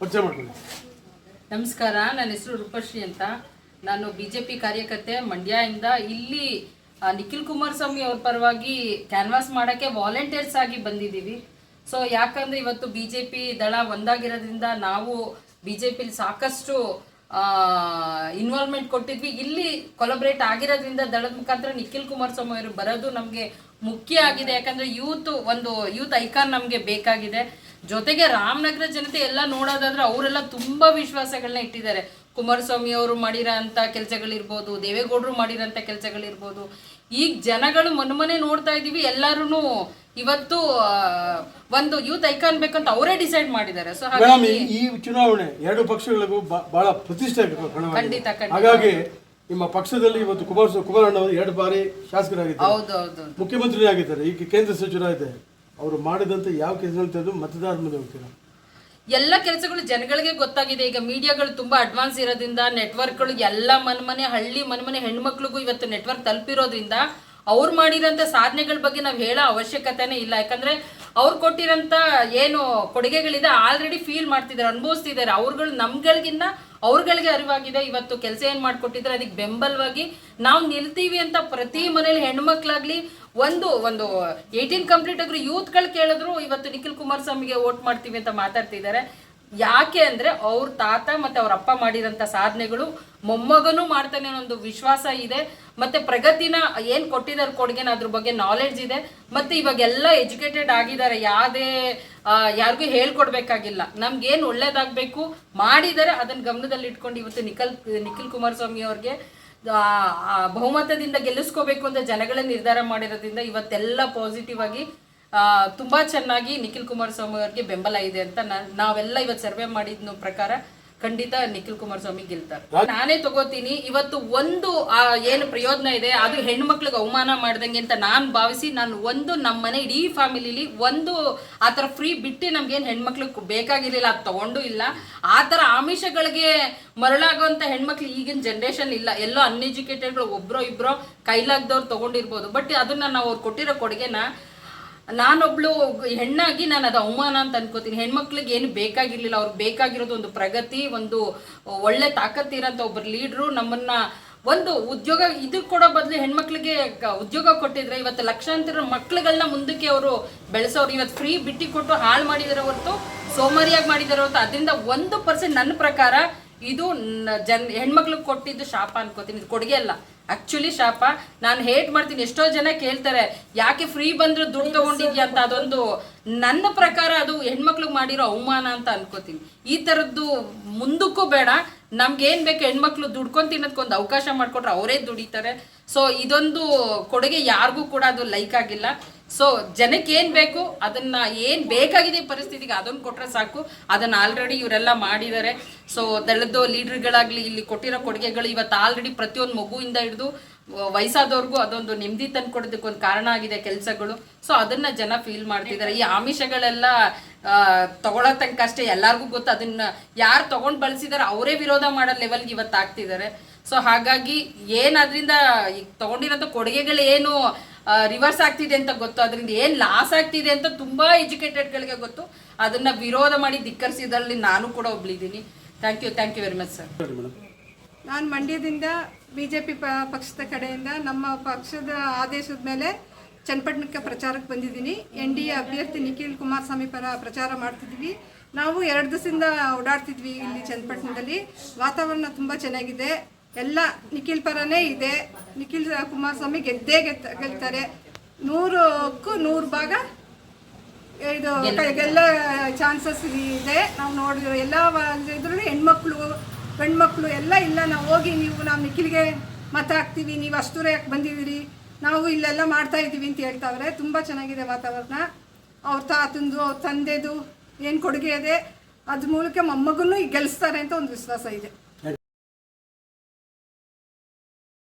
ಪರಿಚಯ ನಮಸ್ಕಾರ ನನ್ನ ಹೆಸರು ರೂಪಶ್ರೀ ಅಂತ. ನಾನು ಬಿಜೆಪಿ ಕಾರ್ಯಕರ್ತೆ ಮಂಡ್ಯದಿಂದ. ಇಲ್ಲಿ ಆ, ನಿಖಿಲ್ ಕುಮಾರಸ್ವಾಮಿ ಅವ್ರ ಪರವಾಗಿ ಕ್ಯಾನ್ವಾಸ್ ಮಾಡಕ್ಕೆ ವಾಲಂಟಿಯರ್ಸ್ ಆಗಿ ಬಂದಿದ್ದೀವಿ. ಸೊ ಯಾಕಂದ್ರೆ ಇವತ್ತು ಬಿಜೆಪಿ ದಳ ಒಂದಾಗಿರೋದ್ರಿಂದ ನಾವು ಬಿಜೆಪಿಲಿ ಸಾಕಷ್ಟು ಇನ್ವಾಲ್ವ್ಮೆಂಟ್ ಕೊಟ್ಟಿದ್ವಿ. ಇಲ್ಲಿ ಕೊಲಬ್ರೇಟ್ ಆಗಿರೋದ್ರಿಂದ ದಳದ ಮುಖಾಂತರ ನಿಖಿಲ್ ಕುಮಾರಸ್ವಾಮಿ ಅವರು ಬರೋದು ನಮಗೆ ಮುಖ್ಯ ಆಗಿದೆ. ಯಾಕಂದ್ರೆ ಯೂತ್ ಒಂದು ಯೂತ್ ಐಕಾನ್ ನಮಗೆ ಬೇಕಾಗಿದೆ. ಜೊತೆಗೆ ರಾಮನಗರ ಜನತೆ ಎಲ್ಲ ನೋಡೋದಾದ್ರೆ ಅವರೆಲ್ಲ ತುಂಬಾ ವಿಶ್ವಾಸಗಳನ್ನ ಇಟ್ಟಿದ್ದಾರೆ. ಕುಮಾರಸ್ವಾಮಿ ಅವರು ಮಾಡಿರೋ ಅಂತ ಕೆಲಸಗಳಿರ್ಬೋದು ದೇವೇಗೌಡರು ಮಾಡಿರೋಂಥ ಕೆಲಸಗಳಿರ್ಬೋದು. ಈಗ ಜನಗಳು ಮನೆ ನೋಡ್ತಾ ಇದೀವಿ ಎಲ್ಲರೂ ಇವತ್ತು ಒಂದು ಯೂತ್ ಐಕಾನ್ ಬೇಕಂತ ಅವರೇ ಡಿಸೈಡ್ ಮಾಡಿದ್ದಾರೆ. ಸೊ ಹಾಗಾಗಿ ಈ- ಚುನಾವಣೆ ಎರಡು ಪಕ್ಷಗಳಿಗೂ ಬಹಳ ಪ್ರತಿಷ್ಠೆ. ಖಂಡಿತ, ಖಂಡಿತ. ಹಾಗಾಗಿ ನಿಮ್ಮ ಪಕ್ಷದಲ್ಲಿ ಇವತ್ತು ಕುಮಾರಸ್ವಾಮಿ ಕುಮಾರಣ್ಣ ಅವರು ಎರಡು ಬಾರಿ ಶಾಸಕರಾಗಿದ್ದಾರೆ. ಹೌದು ಹೌದು ಮುಖ್ಯಮಂತ್ರಿ ಆಗಿದ್ದಾರೆ. ಈಗ ಕೇಂದ್ರ ಸಚಿವರಾಗಿದ್ದಾರೆ. ಅವರು ಮಾಡಿದಂತ ಯಾವ ಕೆಲಸಗಳು ತೆಗೆದು ಮತದಾರ ಮುಂದೆ ಹೋಗ್ತೀರಾ? ಎಲ್ಲ ಕೆಲಸಗಳು ಜನಗಳಿಗೆ ಗೊತ್ತಾಗಿದೆ. ಈಗ ಮೀಡಿಯಾಗಳು ತುಂಬಾ ಅಡ್ವಾನ್ಸ್ ಇರೋದ್ರಿಂದ ನೆಟ್ವರ್ಕ್ಗಳು ಎಲ್ಲ ಮನೆ ಮನೆ ಹಳ್ಳಿ ಮನೆ ಮನೆ ಹೆಣ್ಮಕ್ಳಿಗೂ ಇವತ್ತು ನೆಟ್ವರ್ಕ್ ತಲುಪಿರೋದ್ರಿಂದ ಅವ್ರು ಮಾಡಿರೋಂಥ ಸಾಧನೆಗಳ ಬಗ್ಗೆ ನಾವು ಹೇಳೋ ಅವಶ್ಯಕತೆನೇ ಇಲ್ಲ. ಯಾಕಂದ್ರೆ ಅವ್ರು ಕೊಟ್ಟಿರೋಂಥ ಏನು ಕೊಡುಗೆಗಳಿದೆ ಆಲ್ರೆಡಿ ಫೀಲ್ ಮಾಡ್ತಿದ್ದಾರೆ, ಅನುಭವಿಸ್ತಿದ್ದಾರೆ. ಅವ್ರುಗಳು ನಮ್ಗಳಿಗಿನ್ನ ಅವ್ರಗಳಿಗೆ ಅರಿವಾಗಿದೆ. ಇವತ್ತು ಕೆಲಸ ಏನು ಮಾಡಿಕೊಟ್ಟಿದ್ರೆ ಅದಕ್ಕೆ ಬೆಂಬಲವಾಗಿ ನಾವು ನಿಲ್ತೀವಿ ಅಂತ ಪ್ರತಿ ಮನೇಲಿ ಹೆಣ್ಮಕ್ಳಾಗ್ಲಿ ಒಂದು ಒಂದು ಏಯ್ಟೀನ್ ಕಂಪ್ಲೀಟ್ ಆಗಿರೋ ಯೂತ್ಗಳು ಕೇಳಿದ್ರು ಇವತ್ತು ನಿಖಿಲ್ ಕುಮಾರ್ ಸ್ವಾಮಿಗೆ ವೋಟ್ ಮಾಡ್ತೀವಿ ಅಂತ ಮಾತಾಡ್ತಿದ್ದಾರೆ. ಯಾಕೆ ಅಂದ್ರೆ ಅವ್ರ ತಾತ ಮತ್ತೆ ಅವ್ರ ಅಪ್ಪ ಮಾಡಿದಂತ ಸಾಧನೆಗಳು ಮೊಮ್ಮಗನೂ ಮಾಡ್ತಾನೆ ಅನ್ನೋ ಒಂದು ವಿಶ್ವಾಸ ಇದೆ. ಮತ್ತೆ ಪ್ರಗತಿನ ಏನ್ ಕೊಟ್ಟಿದ್ದಾರೆ ಕೊಡುಗೆನ ಅದ್ರ ಬಗ್ಗೆ ನಾಲೆಡ್ಜ್ ಇದೆ. ಮತ್ತೆ ಇವಾಗೆಲ್ಲ ಎಜುಕೇಟೆಡ್ ಆಗಿದ್ದಾರೆ. ಯಾವ್ದೇ ಯಾರಿಗೂ ಹೇಳ್ಕೊಡ್ಬೇಕಾಗಿಲ್ಲ. ನಮ್ಗೇನು ಒಳ್ಳೇದಾಗ್ಬೇಕು ಮಾಡಿದರೆ ಅದನ್ನ ಗಮನದಲ್ಲಿ ಇಟ್ಕೊಂಡು ಇವತ್ತು ನಿಖಲ್, ನಿಖಿಲ್ ಕುಮಾರಸ್ವಾಮಿ ಅವ್ರಿಗೆ ಬಹುಮತದಿಂದ ಗೆಲ್ಲಿಸ್ಕೋಬೇಕು ಅಂತ ಜನಗಳ ನಿರ್ಧಾರ ಮಾಡಿರೋದ್ರಿಂದ ಇವತ್ತೆಲ್ಲ ಪಾಸಿಟಿವ್ ಆಗಿ ತುಂಬಾ ಚೆನ್ನಾಗಿ ನಿಖಿಲ್ ಕುಮಾರಸ್ವಾಮಿ ಅವ್ರಿಗೆ ಬೆಂಬಲ ಇದೆ ಅಂತ ನಾವೆಲ್ಲ ಇವತ್ತು ಸರ್ವೆ ಮಾಡಿದ್ನೋ ಪ್ರಕಾರ ಖಂಡಿತ ನಿಖಿಲ್ ಕುಮಾರಸ್ವಾಮಿ ಗೆಲ್ತಾರೆ. ನಾನೇ ತಗೋತೀನಿ ಇವತ್ತು ಒಂದು ಏನು ಪ್ರಯೋಜನ ಇದೆ ಅದು ಹೆಣ್ಮಕ್ಳಿಗೆ ಅವಮಾನ ಮಾಡ್ದಂಗೆ ಅಂತ ನಾನು ಭಾವಿಸಿ ನಾನು ಒಂದು ನಮ್ಮ ಮನೆ ಇಡೀ ಫ್ಯಾಮಿಲಿಲಿ ಒಂದು ಆ ಥರ ಫ್ರೀ ಬಿಟ್ಟು ನಮ್ಗೇನು ಹೆಣ್ಮಕ್ಳಿಗೆ ಬೇಕಾಗಿರ್ಲಿಲ್ಲ ಅದು ತಗೊಂಡು ಇಲ್ಲ. ಆ ಥರ ಆಮಿಷಗಳಿಗೆ ಮರಳಾಗುವಂಥ ಹೆಣ್ಮಕ್ಳು ಈಗಿನ ಜನ್ರೇಷನ್ ಇಲ್ಲ. ಎಲ್ಲೋ ಅನ್ಎಜುಕೇಟೆಡ್ಗಳು ಒಬ್ರೋ ಇಬ್ರೋ ಕೈಲಾಗ್ದವ್ರು ತಗೊಂಡಿರ್ಬೋದು. ಬಟ್ ಅದನ್ನ ನಾವು ಅವ್ರು ಕೊಟ್ಟಿರೋ ಕೊಡುಗೆನ ನಾನೊಬ್ಳು ಹೆಣ್ಣಾಗಿ ನಾನು ಅದು ಅವಮಾನ ಅಂತ ಅನ್ಕೋತೀನಿ. ಹೆಣ್ಮಕ್ಳಿಗೆ ಏನು ಬೇಕಾಗಿರ್ಲಿಲ್ಲ. ಅವ್ರು ಬೇಕಾಗಿರೋದು ಒಂದು ಪ್ರಗತಿ, ಒಂದು ಒಳ್ಳೆ ತಾಕತ್ತಿರೋಂಥ ಒಬ್ಬರು ಲೀಡ್ರು ನಮ್ಮನ್ನ ಒಂದು ಉದ್ಯೋಗ ಇದು ಕೊಡೋ ಬದಲು ಹೆಣ್ಮಕ್ಳಿಗೆ ಉದ್ಯೋಗ ಕೊಟ್ಟಿದ್ರೆ ಇವತ್ತು ಲಕ್ಷಾಂತರ ಮಕ್ಳುಗಳನ್ನ ಮುಂದಕ್ಕೆ ಅವರು ಬೆಳೆಸೋರು. ಇವತ್ತು ಫ್ರೀ ಬಿಟ್ಟಿ ಕೊಟ್ಟು ಹಾಳು ಮಾಡಿದಾರೆ ಹೊರತು ಸೋಮಾರಿಯಾಗಿ ಮಾಡಿದಾರೆ ಹೊರತು. ಅದರಿಂದ ಒಂದು ಪರ್ಸೆಂಟ್ ನನ್ನ ಪ್ರಕಾರ ಇದು ಜನ್ ಹೆಣ್ಮಕ್ಳಿಗೆ ಕೊಟ್ಟಿದ್ದು ಶಾಪ ಅನ್ಕೋತೀನಿ. ಇದು ಕೊಡುಗೆ ಅಲ್ಲ. ಆಕ್ಚುಲಿ ಶಾಪ, ನಾನು ಹೇಟ್ ಮಾಡ್ತೀನಿ. ಎಷ್ಟೋ ಜನ ಕೇಳ್ತಾರೆ, ಯಾಕೆ ಫ್ರೀ ಬಂದ್ರೆ ದುಡ್ಡು ತಗೊಂಡಿದ್ಯಾ ಅಂತ? ಅದೊಂದು ನನ್ನ ಪ್ರಕಾರ ಅದು ಹೆಣ್ಮಕ್ಳಿಗೆ ಮಾಡಿರೋ ಅವಮಾನ ಅಂತ ಅನ್ಕೋತೀನಿ. ಈ ಥರದ್ದು ಮುಂದಕ್ಕೂ ಬೇಡ. ನಮ್ಗೆ ಏನ್ ಬೇಕು ಹೆಣ್ಮಕ್ಳು ದುಡ್ಕೊಂಡ್ ತಿನ್ನೋದಕ್ಕೊಂದು ಅವಕಾಶ ಮಾಡ್ಕೊಟ್ರೆ ಅವರೇ ದುಡಿತಾರೆ. ಸೊ ಇದೊಂದು ಕೊಡುಗೆ ಯಾರಿಗೂ ಕೂಡ ಅದು ಲೈಕ್ ಆಗಿಲ್ಲ. ಸೊ ಜನಕ್ಕೆ ಏನು ಬೇಕು, ಅದನ್ನ ಏನ್ ಬೇಕಾಗಿದೆ ಪರಿಸ್ಥಿತಿಗೆ ಅದನ್ನ ಕೊಟ್ರೆ ಸಾಕು. ಅದನ್ನ ಆಲ್ರೆಡಿ ಇವರೆಲ್ಲ ಮಾಡಿದ್ದಾರೆ. ಸೊ ದಳದ ಲೀಡರ್ಗಳಾಗ್ಲಿ ಇಲ್ಲಿ ಕೊಟ್ಟಿರೋ ಕೊಡುಗೆಗಳು ಇವತ್ತು ಆಲ್ರೆಡಿ ಪ್ರತಿಯೊಂದು ಮಗುವಿಂದ ಹಿಡಿದು ವಯಸ್ಸಾದವ್ರಿಗೂ ಅದೊಂದು ನೆಮ್ಮದಿ ತಂದು ಕೊಡೋದಕ್ಕೆ ಒಂದು ಕಾರಣ ಆಗಿದೆ ಕೆಲಸಗಳು. ಸೊ ಅದನ್ನ ಜನ ಫೀಲ್ ಮಾಡ್ತಿದ್ದಾರೆ ಈ ಆಮಿಷಗಳೆಲ್ಲ ಆ, ತಗೊಳ್ಳೋ ತನಕ ಅಷ್ಟೇ ಎಲ್ಲಾರ್ಗೂ ಗೊತ್ತು. ಅದನ್ನ ಯಾರು ತಗೊಂಡ್ ಬಳಸಿದಾರೆ ಅವರೇ ವಿರೋಧ ಮಾಡೋ ಲೆವೆಲ್ಗೆ ಇವತ್ತು ಆಗ್ತಿದ್ದಾರೆ ಸೊ ಹಾಗಾಗಿ ಏನ್ ಅದರಿಂದ ಈಗ ತಗೊಂಡಿರೋಂಥ ಕೊಡುಗೆಗಳು ಏನು ರಿವರ್ಸ್ ಆಗ್ತಿದೆ ಅಂತ ಗೊತ್ತು. ಅದರಿಂದ ಏನ್ ಲಾಸ್ ಆಗ್ತಿದೆ ಅಂತ ತುಂಬಾ ಎಜುಕೇಟೆಡ್ಗಳಿಗೆ ಗೊತ್ತು. ಅದನ್ನ ವಿರೋಧ ಮಾಡಿ ಧಿಕ್ಕರಿಸಿದ್ರಲ್ಲಿ ನಾನು ಕೂಡ ಒಬ್ಳಿದ್ದೀನಿ. Thank you thank you very much sir ನಾನು ಮಂಡ್ಯದಿಂದ ಬಿ ಜೆ ಪಿ ಪಕ್ಷದ ಕಡೆಯಿಂದ ನಮ್ಮ ಪಕ್ಷದ ಆದೇಶದ ಮೇಲೆ ಚನ್ನಪಟ್ಟಣಕ್ಕೆ ಪ್ರಚಾರಕ್ಕೆ ಬಂದಿದ್ದೀನಿ. ಎನ್ ಡಿ ಎ ಅಭ್ಯರ್ಥಿ ನಿಖಿಲ್ ಕುಮಾರಸ್ವಾಮಿ ಪರ ಪ್ರಚಾರ ಮಾಡ್ತಿದ್ವಿ. ನಾವು ಎರಡು ದಿವಸದಿಂದ ಓಡಾಡ್ತಿದ್ವಿ ಇಲ್ಲಿ ಚನ್ನಪಟ್ಟಣದಲ್ಲಿ. ವಾತಾವರಣ ತುಂಬ ಚೆನ್ನಾಗಿದೆ. ಎಲ್ಲ ನಿಖಿಲ್ ಪರನೇ ಇದೆ. ನಿಖಿಲ್ ಕುಮಾರಸ್ವಾಮಿ ಗೆದ್ದೇ ಗೆದ್ದ ಗೆಲ್ತಾರೆ. ನೂರಕ್ಕೂ ನೂರು ಭಾಗ ಇದು ಎಲ್ಲ ಚಾನ್ಸಸ್ ಇದೆ. ನಾವು ನೋಡಿದ್ರೆ ಎಲ್ಲ ಇದ್ರೂ ಹೆಣ್ಮಕ್ಳು ಗಂಡ್ಮಕ್ಳು ಎಲ್ಲ ಇಲ್ಲ, ನಾವು ಹೋಗಿ ನೀವು ನಾವು ನಿಖಿಲ್ಗೆ ಮತ ಹಾಕ್ತೀವಿ, ನೀವು ಅಷ್ಟೂರ ಯಾಕೆ ಬಂದಿದ್ದೀರಿ? ನಾವು ಇಲ್ಲೆಲ್ಲ ಮಾಡ್ತಾ ಇದ್ದೀವಿ ಅಂತ ಹೇಳ್ತಾವ್ರೆ. ತುಂಬ ಚೆನ್ನಾಗಿದೆ ವಾತಾವರಣ. ಅವ್ರ ತಾತಂದು ಅವ್ರ ತಂದೆದು ಏನು ಕೊಡುಗೆ ಇದೆ ಅದ್ರ ಮೂಲಕ ಮೊಮ್ಮಗನ್ನು ಈಗ ಗೆಲ್ಲಿಸ್ತಾರೆ ಅಂತ ಒಂದು ವಿಶ್ವಾಸ ಇದೆ.